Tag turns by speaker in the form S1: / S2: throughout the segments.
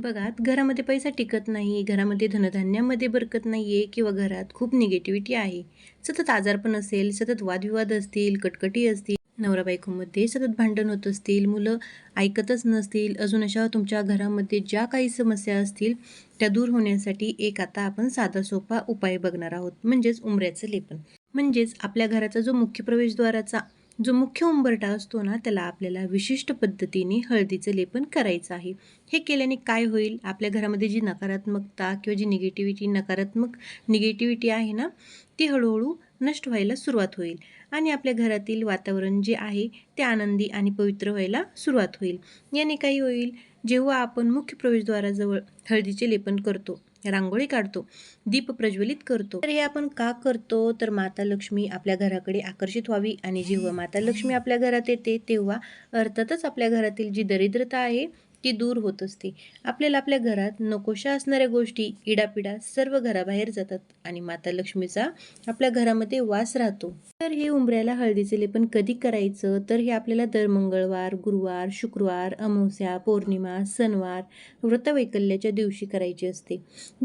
S1: बघा घरामध्ये पैसा टिकत नाही घरामध्ये धनधान्यामध्ये बरकत नाही आहे किंवा घरात खूप निगेटिव्हिटी आहे. सतत आजारपण असेल सतत वादविवाद असतील कटकटी असतील नवरा बायकोमध्ये सतत भांडण होत असतील मुलं ऐकतच नसतील अजून अशा तुमच्या घरामध्ये ज्या काही समस्या असतील त्या दूर होण्यासाठी एक आता आपण साधा सोपा उपाय बघणार आहोत म्हणजेच उमऱ्याचं लेपन. म्हणजेच आपल्या घराचा जो मुख्य प्रवेशद्वाराचा जो मुख्य उंबरठा असतो ना त्याला आपल्याला विशिष्ट पद्धतीने हळदीचं लेपन करायचं आहे. हे केल्याने काय होईल? आपल्या घरामध्ये जी नकारात्मकता किंवा जी निगेटिव्हिटी नकारात्मक निगेटिव्हिटी आहे ना ती हळूहळू नष्ट व्हायला सुरुवात होईल. आणि आपल्या घरातील वातावरण जे आहे ते आनंदी आणि पवित्र व्हायला सुरुवात होईल. याने काही होईल? जेव्हा आपण मुख्य प्रवेशद्वाराजवळ हळदीचे लेपन करतो रांगोळी काढतो दीप प्रज्वलित करतो. तर हे आपण का करतो? तर माता लक्ष्मी आपल्या घराकडे आकर्षित व्हावी आणि जेव्हा माता लक्ष्मी आपल्या घरात येते तेव्हा अर्थातच आपल्या घरातील जी दरिद्रता आहे ती दूर होत असते. आपल्याला आपल्या घरात नकोशा असणाऱ्या गोष्टी इडापिडा सर्व घराबाहेर जातात आणि माता लक्ष्मीचा आपल्या घरामध्ये वास राहतो. तर हे उंबऱ्याला हळदीचे लेपन कधी करायचं? तर हे आपल्याला दर मंगळवार गुरुवार शुक्रवार अमावस्या पौर्णिमा सणवार व्रतवैकल्याच्या दिवशी करायचे असते.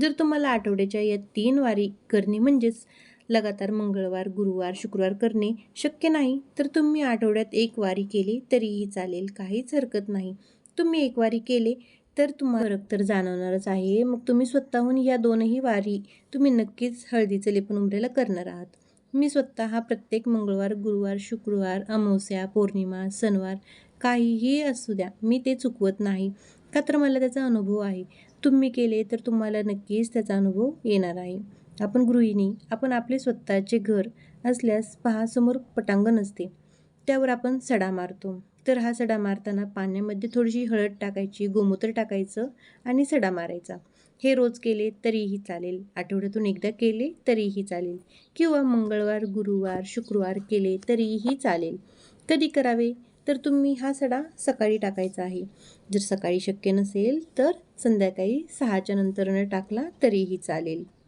S1: जर तुम्हाला आठवड्याच्या या तीन वारी करणे म्हणजेच लगातार मंगळवार गुरुवार शुक्रवार करणे शक्य नाही तर तुम्ही आठवड्यात एक वारी केली तरीही चालेल काहीच हरकत नाही. तुम्ही एक वारी केले तर तुम्हाला फरक तर जाणवणारच आहे. मग तुम्ही स्वतःहून या दोनही वारी तुम्ही नक्कीच हळदीचं लेपन उमरेला करणार आहात. मी स्वतः हा प्रत्येक मंगळवार गुरुवार शुक्रवार अमावस्या पौर्णिमा सणवार काहीही असू द्या मी ते चुकवत नाही. का तर मला त्याचा अनुभव आहे. तुम्ही केले तर तुम्हाला नक्कीच त्याचा अनुभव येणार आहे. आपण गृहिणी आपण आपले स्वतःचे घर असल्यास पहासमोर पटांगण असते. त्यावर आपण सडा मारतो. तर हा सडा मारताना पाण्यामध्ये थोडीशी हळद टाकायची गोमूत्र टाकायचं आणि सडा मारायचा. हे रोज केले तरीही चालेल. आठवड्यातून एकदा केले तरीही चालेल. किंवा मंगळवार गुरुवार शुक्रवार केले तरीही चालेल. कधी करावे? तर तुम्ही हा सडा सकाळी टाकायचा आहे. जर सकाळी शक्य नसेल तर संध्याकाळी सहाच्या नंतरनं टाकला तरीही चालेल.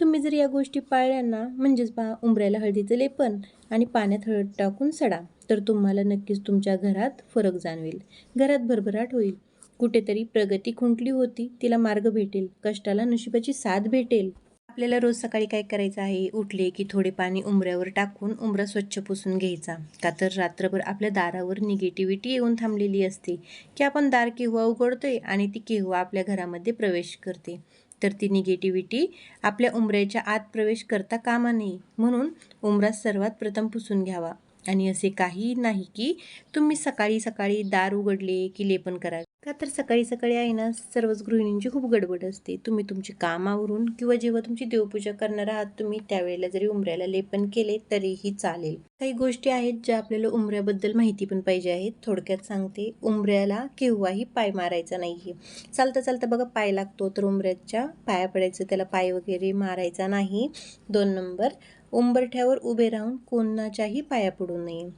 S1: तुम्ही जर या गोष्टी पाळल्या ना म्हणजेच पहा उंबऱ्याला हळदीचं लेपन आणि पाण्यात हळद टाकून सडा तर तुम्हाला नक्कीच तुमच्या घरात फरक जाणवेल. घरात भरभराट होईल. कुठेतरी प्रगती खुंटली होती तिला मार्ग भेटेल कष्टाला नशिबाची साथ भेटेल. आपल्याला रोज सकाळी काय करायचं आहे? उठले की थोडे पाणी उंबऱ्यावर टाकून उंबरा स्वच्छ पुसून घ्यायचा. का तर रात्रभर आपल्या दारावर निगेटिव्हिटी येऊन थांबलेली असते. की आपण दार केव्हा उघडतोय आणि ती केव्हा आपल्या घरामध्ये प्रवेश करते? तर ती निगेटिव्हिटी आपल्या उंबऱ्याच्या आत प्रवेश करता कामा नये. म्हणून उंबरा सर्वात प्रथम पुसून घ्यावा. आणि असे काही नाही की तुम्ही सकाळी सकाळी दार उघडले की लेपन करा. का तर सकाळी सकाळी आहे ना सर्वच गृहिणींची खूप गडबड असते. तुम्ही तुमची कामावरून किंवा जेव्हा तुमची देवपूजा करणार आहात तुम्ही त्यावेळेला जरी उमऱ्याला लेपन केले तरीही चालेल. काही गोष्टी आहेत ज्या आपल्याला उमऱ्याबद्दल माहिती पण पाहिजे आहेत. थोडक्यात सांगते उमऱ्याला केव्हाही पाय मारायचा नाहीये. चालता चालता बघा पाय लागतो तर उमऱ्याच्या पाया पडायचं त्याला पाय वगैरे मारायचा नाही. दोन नंबर उंबरठ्यावर उभे राहून कोणाच्याही पाया पडू नये.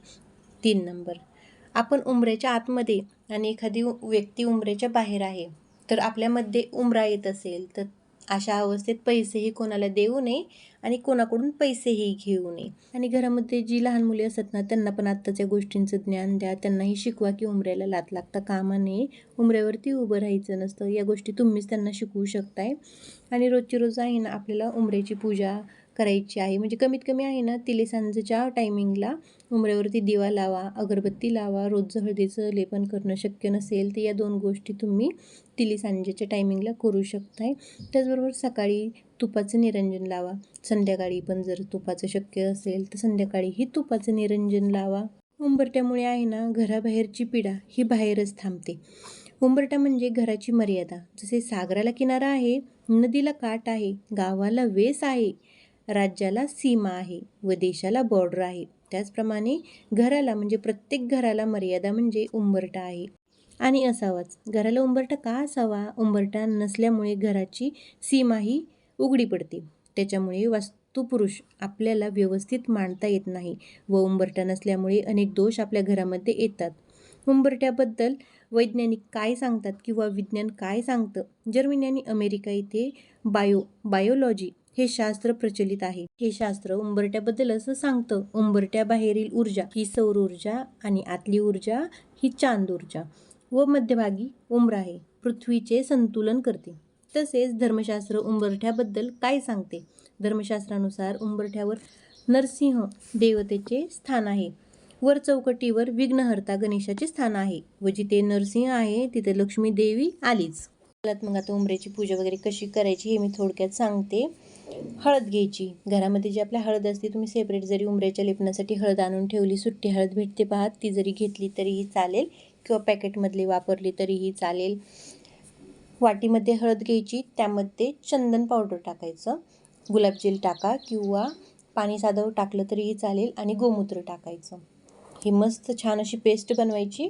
S1: तीन नंबर आपण उंबऱ्याच्या आतमध्ये आणि एखादी व्यक्ती उमरेच्या बाहेर आहे तर आपल्यामध्ये उमरा येत असेल तर अशा अवस्थेत पैसेही कोणाला देऊ नये आणि कोणाकडून पैसेही घेऊ नये. आणि घरामध्ये जी लहान मुले असतात ना त्यांना पण आत्ताच्या गोष्टींचं ज्ञान द्या त्यांनाही शिकवा की उमऱ्याला लात लागता कामा नये. उमऱ्यावरती उभं राहायचं नसतं या गोष्टी तुम्हीच त्यांना शिकवू शकताय. आणि रोजची रोज आहे ना आपल्याला उमऱ्याची पूजा करायची आहे. म्हणजे कमीत कमी आहे ना तिले सांजेच्या टायमिंगला उमऱ्यावरती दिवा लावा अगरबत्ती लावा रोज हळदीचं लेपन करणं शक्य नसेल तर या दोन गोष्टी तुम्ही तिली सांजेच्या टायमिंगला करू शकताय. त्याचबरोबर सकाळी तुपाचं निरंजन लावा. संध्याकाळी पण जर तुपाचं शक्य असेल तर संध्याकाळीही तुपाचं निरंजन लावा. उंबरट्यामुळे आहे ना घराबाहेरची पिढा ही बाहेरच थांबते. उंबरटा म्हणजे घराची मर्यादा. जसे सागराला किनारा आहे नदीला काठ आहे गावाला वेस आहे राज्याला सीमा आहे व देशाला बॉर्डर आहे. त्याचप्रमाणे घराला म्हणजे प्रत्येक घराला मर्यादा म्हणजे उंबरटा आहे. आणि असावाच. घराला उंबरटा का असावा? उंबरटा नसल्यामुळे घराची सीमा ही उघडी पडते. त्याच्यामुळे वास्तुपुरुष आपल्याला व्यवस्थित मांडता येत नाही व उंबरटा नसल्यामुळे अनेक दोष आपल्या घरामध्ये येतात. उंबरट्याबद्दल वैज्ञानिक काय सांगतात किंवा विज्ञान काय सांगतं? जर्मनी अमेरिका इथे बायो बायोलॉजी हे शास्त्र प्रचलित आहे. हे शास्त्र उंबरट्याबद्दल असं सांगतं. उंबरट्या बाहेरील ऊर्जा ही सौर ऊर्जा आणि आतली ऊर्जा ही चांद ऊर्जा व मध्यभागी उंबर आहे. पृथ्वीचे संतुलन करते. तसेच धर्मशास्त्र उंबरठ्याबद्दल काय सांगते? धर्मशास्त्रानुसार उंबरठ्यावर नरसिंह देवतेचे स्थान आहे. वर चौकटीवर विघ्नहर्ता गणेशाचे स्थान आहे व जिथे नरसिंह आहे तिथे लक्ष्मी देवी आलीच. मग आता उंबऱ्याची पूजा वगैरे कशी करायची हे मी थोडक्यात सांगते. हळद घ्यायची. घरामध्ये जी आपल्या हळद असते तुम्ही सेपरेट जरी उंबऱ्याच्या लेपनासाठी हळद आणून ठेवली सुट्टी हळद भेटते पाहात ती जरी घेतली तरीही चालेल किंवा पॅकेटमधली वापरली तरीही चालेल. वाटीमध्ये हळद घ्यायची त्यामध्ये चंदन पावडर टाकायचं. गुलाबजेल टाका किंवा पाणी साधं टाकलं तरीही चालेल आणि गोमूत्र टाकायचं. ही मस्त छान अशी पेस्ट बनवायची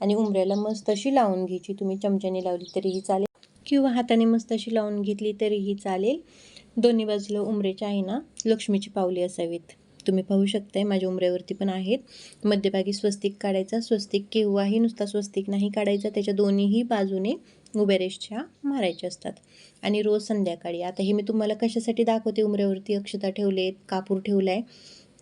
S1: आणि उंबऱ्याला मस्त अशी लावून घ्यायची. तुम्ही चमच्याने लावली तरीही चालेल किंवा हाताने मस्त अशी लावून घेतली तरीही चालेल. दोन्ही बाजूला उमरेच्या आहे ना लक्ष्मीची पावली असावीत. तुम्ही पाहू शकताय माझ्या उंबऱ्यावरती पण आहेत. मध्यभागी स्वस्तिक काढायचा स्वस्तिक केव्हाही नुसता स्वस्तिक नाही काढायचा त्याच्या दोन्हीही बाजूने उभ्या रेषा मारायच्या असतात. आणि रोज संध्याकाळी आता हे मी तुम्हाला कशासाठी दाखवते उंबऱ्यावरती अक्षता ठेवलेत कापूर ठेवला आहे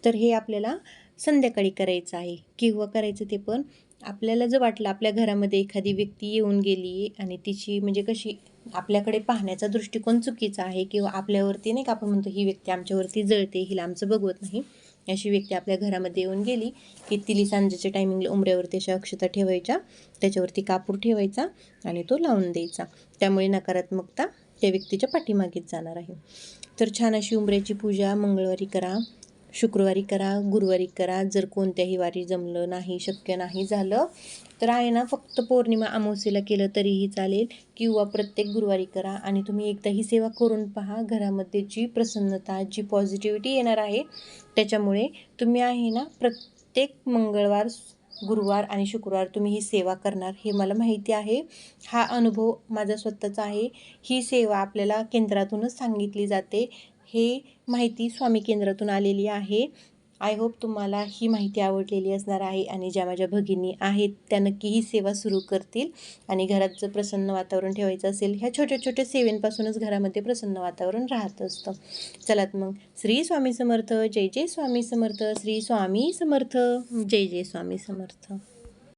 S1: तर हे आपल्याला संध्याकाळी करायचं आहे. किंवा करायचं ते पण आपल्याला जर वाटलं आपल्या घरामध्ये एखादी व्यक्ती येऊन गेली आणि तिची म्हणजे कशी आपल्याकडे पाहण्याचा दृष्टिकोन चुकीचा आहे किंवा आपल्यावरती नाही का आपण म्हणतो ही व्यक्ती आमच्यावरती जळते हिला आमचं बघवत नाही. अशी व्यक्ती आपल्या घरामध्ये येऊन गेली की तिली सांजेच्या टायमिंगला उमऱ्यावरती अशा अक्षता ठेवायच्या त्याच्यावरती कापूर ठेवायचा आणि तो लावून द्यायचा. त्यामुळे नकारात्मकता त्या व्यक्तीच्या पाठीमागेच जाणार आहे. तर छान अशी उंबऱ्याची पूजा मंगळवारी करा. शुक्रवारी करा गुरुवारी करा. जर कोणत्याही वारी जमलं नाही शक्य नाही झालं तर आहे ना फक्त पौर्णिमा अमावस्येला केलं तरीही चालेल. किंवा प्रत्येक गुरुवारी करा आणि तुम्ही एकदा ही सेवा करून पहा. घरामध्ये जी प्रसन्नता जी पॉझिटिव्हिटी येणार आहे त्याच्यामुळे तुम्ही आहे ना प्रत्येक मंगळवार गुरुवार आणि शुक्रवार तुम्ही ही सेवा करणार हे मला माहिती आहे. हा अनुभव माझा स्वतःचा आहे. ही सेवा आपल्याला केंद्रातूनच सांगितली जाते. हे माहिती स्वामी केंद्रातून आलेली आहे. आय होप तुम्हाला ही माहिती आवडलेली असणार आहे आणि ज्या माझ्या भगिनी आहेत त्या नक्की ही सेवा सुरू करतील आणि घरात जर प्रसन्न वातावरण ठेवायचं असेल ह्या छोट्या छोट्या सेवेंपासूनच घरामध्ये प्रसन्न वातावरण राहत असतं. चलात मग श्री स्वामी समर्थ जय जय स्वामी समर्थ श्री स्वामी समर्थ जय जय स्वामी समर्थ.